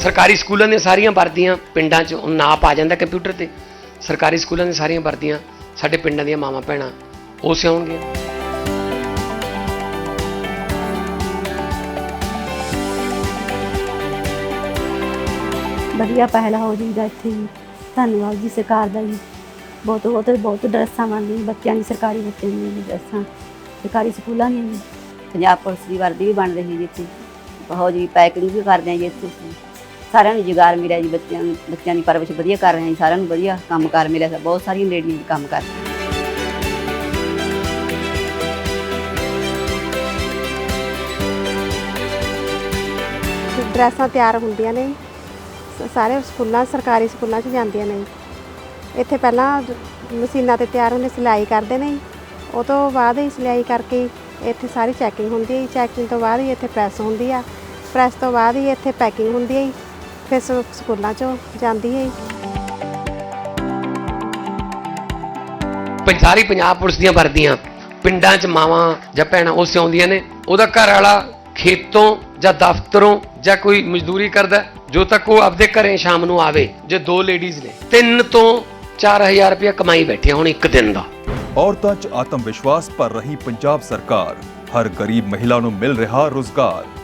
ਸਰਕਾਰੀ ਸਕੂਲਾਂ ਦੀਆਂ ਸਾਰੀਆਂ ਵਰਦੀਆਂ ਪਿੰਡਾਂ 'ਚ ਉਹ ਨਾਪ ਆ ਜਾਂਦਾ ਕੰਪਿਊਟਰ ਤੇ। ਸਰਕਾਰੀ ਸਕੂਲਾਂ ਦੀਆਂ ਸਾਰੀਆਂ ਵਰਦੀਆਂ ਸਾਡੇ ਪਿੰਡਾਂ ਦੀਆਂ ਮਾਵਾਂ ਭੈਣਾਂ ਉਹ ਸਿਉਣਗੀਆਂ। ਵਧੀਆ ਪਹਿਲਾ ਹੋ ਜੀਦਾ ਇੱਥੇ ਜੀ ਧੰਨਵਾਦ ਜੀ ਸਰਕਾਰ ਦਾ ਜੀ। ਬਹੁਤ ਬਹੁਤ ਬਹੁਤ ਡਰੈਸਾਂ ਬਣਦੀਆਂ ਬੱਚਿਆਂ ਦੀ ਸਰਕਾਰੀ ਬੱਚਿਆਂ ਦੀਆਂ ਜੀ ਡਰੈਸਾਂ। ਸਰਕਾਰੀ ਸਕੂਲਾਂ ਦੀਆਂ ਜੀ ਪੰਜਾਬ ਪੁਲਿਸ ਦੀ ਵਰਦੀ ਵੀ ਬਣ ਰਹੀ ਜੀ ਇੱਥੇ। ਬਹੁਤ ਜੀ ਪੈਕਿੰਗ ਵੀ ਕਰਦੇ ਆ ਜੀ ਇੱਥੇ। ਸਾਰਿਆਂ ਨੂੰ ਜੁਗਾਰ ਮਿਲਿਆ ਜੀ, ਬੱਚਿਆਂ ਨੂੰ, ਬੱਚਿਆਂ ਦੀ ਪਰਵਰਿਸ਼ ਵਧੀਆ ਕਰ ਰਹੇ ਹਾਂ ਜੀ, ਸਾਰਿਆਂ ਨੂੰ ਵਧੀਆ ਕੰਮਕਾਰ ਮਿਲਿਆ ਬਹੁਤ ਸਾਰੀਆਂ ਲੇਡੀਆਂ ਵੀ ਕੰਮ ਕਰ ਰਹੀਆਂ। ਡਰੈਸਾਂ ਤਿਆਰ ਹੁੰਦੀਆਂ ਨੇ ਸਾਰੇ ਸਕੂਲਾਂ, ਸਰਕਾਰੀ ਸਕੂਲਾਂ 'ਚ ਜਾਂਦੀਆਂ ਨੇ। ਇੱਥੇ ਪਹਿਲਾਂ ਮਸ਼ੀਨਾਂ ਤੇ ਤਿਆਰ ਹੁੰਦੇ, ਸਿਲਾਈ ਕਰਦੇ ਨੇ। ਉਹ ਤੋਂ ਬਾਅਦ ਹੀ ਸਿਲਾਈ ਕਰਕੇ ਇੱਥੇ ਸਾਰੀ ਚੈਕਿੰਗ ਹੁੰਦੀ ਹੈ ਚੈਕਿੰਗ ਤੋਂ ਬਾਅਦ ਹੀ ਇੱਥੇ ਪ੍ਰੈਸ ਹੁੰਦੀ ਆ। ਪ੍ਰੈਸ ਤੋਂ ਬਾਅਦ ਹੀ ਇੱਥੇ ਪੈਕਿੰਗ ਹੁੰਦੀ ਹੈ ਫਿਰ ਸ- ਸਕੂਲਾਂ 'ਚੋਂ ਜਾਂਦੀ ਹੈ ਪੰ- ਸਾਰੀ ਪੰਜਾਬ ਪੁਲਿਸ ਦੀਆਂ ਵਰਦੀਆਂ ਪਿੰਡਾਂ 'ਚ ਮਾਵਾਂ ਜਾਂ ਭੈਣਾਂ ਉਹ ਸਿਉਂਦੀਆਂ ਨੇ ਉਹਦਾ ਘਰ ਵਾਲਾ ਖੇਤੋਂ ਜਾਂ ਦਫ਼ਤਰੋਂ ਜਾਂ ਕੋਈ ਮਜ਼ਦੂਰੀ ਕਰਦਾ ਜੋ ਤੱਕ ਉਹ ਆਪਦੇ ਘਰੇ ਸ਼ਾਮ ਨੂੰ ਆਵੇ ਜੇ ਦੋ ਲੇਡੀਜ਼ ਨੇ ਤਿੰਨ ਤੋਂ 4000 ਰੁਪਏ ਕਮਾਈ ਬੈਠੇ ਹੁਣ ਇੱਕ ਦਿਨ ਦਾ। ਔਰਤਾਂ 'ਚ ਆਤਮ ਵਿਸ਼ਵਾਸ ਭਰ ਰਹੀ ਪੰਜਾਬ ਸਰਕਾਰ ਹਰ ਗਰੀਬ ਮਹਿਲਾ ਨੂੰ ਮਿਲ ਰਿਹਾ ਰੁਜ਼ਗਾਰ।